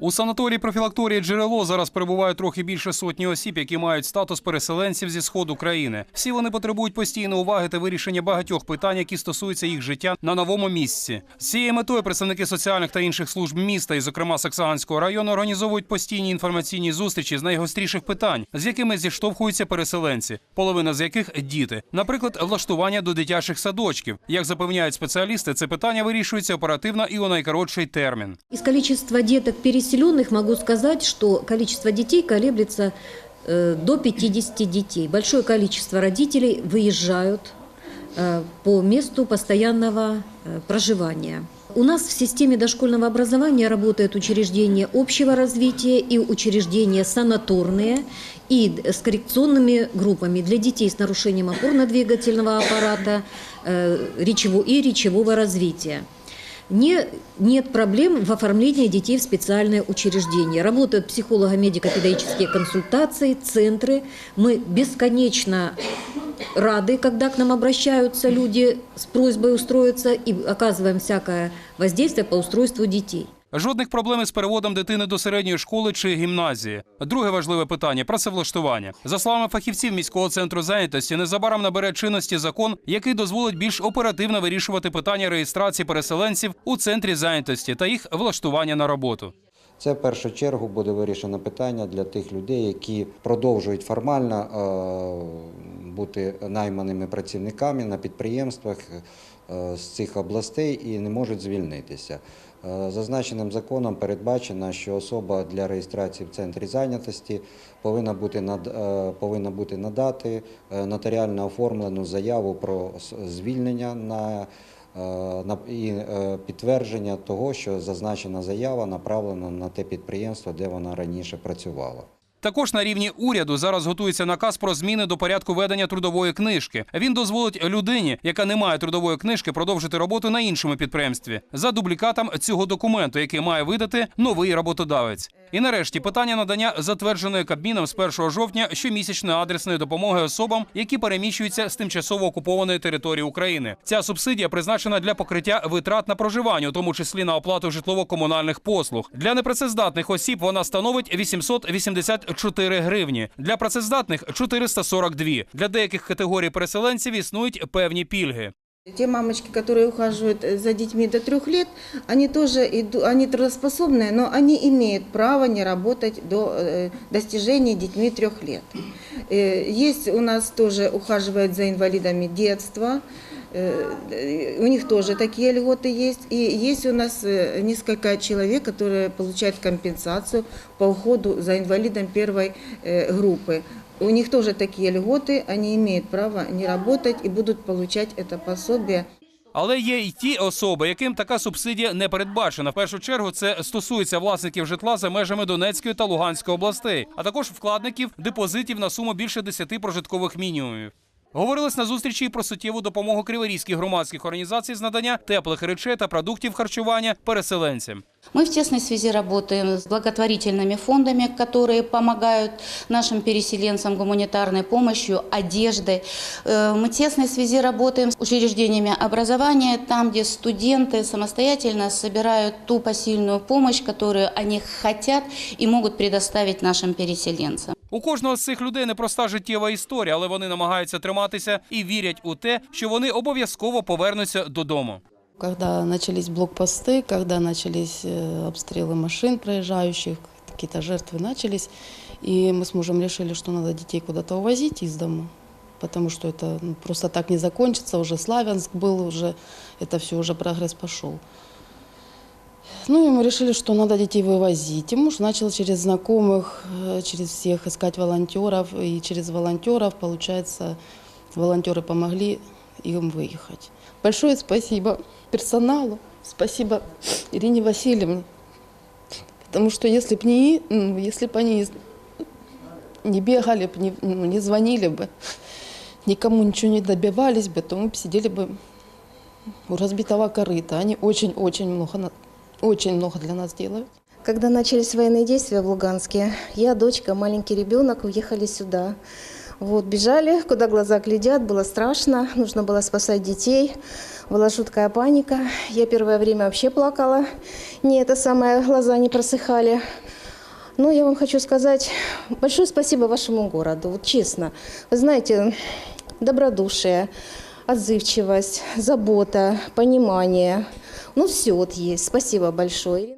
У санаторії профілакторії джерело зараз перебуває трохи більше сотні осіб, які мають статус переселенців зі сходу країни. Всі вони потребують постійної уваги та вирішення багатьох питань, які стосуються їх життя на новому місці. З цією метою представники соціальних та інших служб міста, і зокрема Саксаганського району, організовують постійні інформаційні зустрічі з найгостріших питань, з якими зіштовхуються переселенці, половина з яких діти, наприклад, влаштування до дитячих садочків. Як запевняють спеціалісти, це питання вирішується оперативно і у найкоротший термін. Из количества деток переселенных могу сказать, что количество детей колеблется э, до 50 детей. Большое количество родителей выезжают э, по месту постоянного э, проживания. У нас в системе дошкольного образования работают учреждения общего развития и учреждения санаторные и с коррекционными группами для детей с нарушением опорно-двигательного аппарата э, речево- и речевого развития. Не, нет проблем в оформлении детей в специальное учреждение. Работают психолого-медико-педагогические консультации, центры. Мы бесконечно рады, когда к нам обращаются люди с просьбой устроиться и оказываем всякое воздействие по устройству детей. Жодних проблем із переводом дитини до середньої школи чи гімназії. Друге важливе питання працевлаштування. За словами фахівців міського центру зайнятості, незабаром набере чинності закон, який дозволить більш оперативно вирішувати питання реєстрації переселенців у центрі зайнятості та їх влаштування на роботу. Це в першу чергу буде вирішено питання для тих людей, які продовжують формально е, бути найманими працівниками на підприємствах е, з цих областей і не можуть звільнитися. Е, Зазначеним законом передбачено, що особа для реєстрації в центрі зайнятості повинна бути над повинна бути надати нотаріально оформлену заяву про звільнення на- і е, підтвердження того, що зазначена заява направлена на те підприємство, де вона раніше працювала. Також на рівні уряду зараз готується наказ про зміни до порядку ведення трудової книжки. Він дозволить людині, яка не має трудової книжки, продовжити роботу на іншому підприємстві за дублікатом цього документу, який має видати новий роботодавець. І нарешті питання надання затвердженої Кабміном з 1 жовтня щомісячної адресної допомоги особам, які переміщуються з тимчасово окупованої території України. Ця субсидія призначена для покриття витрат на проживання, у тому числі на оплату житлово-комунальних послуг. Для непрацездатних осіб вона становить 884 гривні. Для працездатних 442. Для деяких категорій переселенців існують певні пільги. Те мамочки, которые ухаживают э, за детьми до трех лет, они тоже иду- они трудоспособные, но они имеют право не работать до э, достижения детьми трех лет. Э, Есть у нас тоже ухаживают за инвалидами детства, э, э, у них тоже такие льготы есть. И есть у нас э, несколько человек, которые получают компенсацию по уходу за инвалидом первой э, группы. У них тоже такие льготы, они имеют право не работать и будут получать это пособие. Але є й ті особи, яким така субсидія не передбачена. В першу чергу це стосується власників житла за межами Донецької та Луганської областей, а також вкладників депозитів на суму більше 10 прожиткових мінімумів. Говорилось на зустрічі і про суттєву допомогу криворізьких громадських організацій з надання теплих речей та продуктів харчування переселенцям. Мы в тесной связи работаем с благотворительными фондами, которые помогают нашим переселенцам гуманитарной помощью, одеждой. Э, Мы в тесной связи работаем с учреждениями образования, там, где студенты самостоятельно собирают ту посильную помощь, которую они хотят и могут предоставить нашим переселенцам. У кожного з цих людей непроста життєва історія, але вони намагаються триматися і вірять у те, що вони обов'язково повернуться додому. Когда начались блокпосты, когда начались э, обстрелы машин проезжающих, какие-то жертвы начались, и мы с мужем решили, что надо детей куда-то увозить из дома, потому что это ну, просто так не закончится, уже Славянск был, уже это все, уже прогресс пошел. Ну и мы решили, что надо детей вывозить. И муж начал через знакомых, э, через всех искать волонтеров. И через волонтеров, получается, волонтеры помогли им выехать. Большое спасибо персоналу, спасибо Ирине Васильевне. Потому что если бы не, ну, если б они не бегали, б, не, ну, не звонили бы, никому ничего не добивались бы, то мы бы сидели бы у разбитого корыта. Они очень-очень много, очень много для нас делают. Когда начались военные действия в Луганске, я, дочка, маленький ребенок уехали сюда. Вот, бежали, куда глаза глядят, было страшно, нужно было спасать детей. была жуткая паника. Я первое время вообще плакала. Не это самое, глаза не просыхали. Но я вам хочу сказать большое спасибо вашему городу, вот честно. Вы знаете, добродушие, отзывчивость, забота, понимание. Ну, все вот есть. Спасибо большое.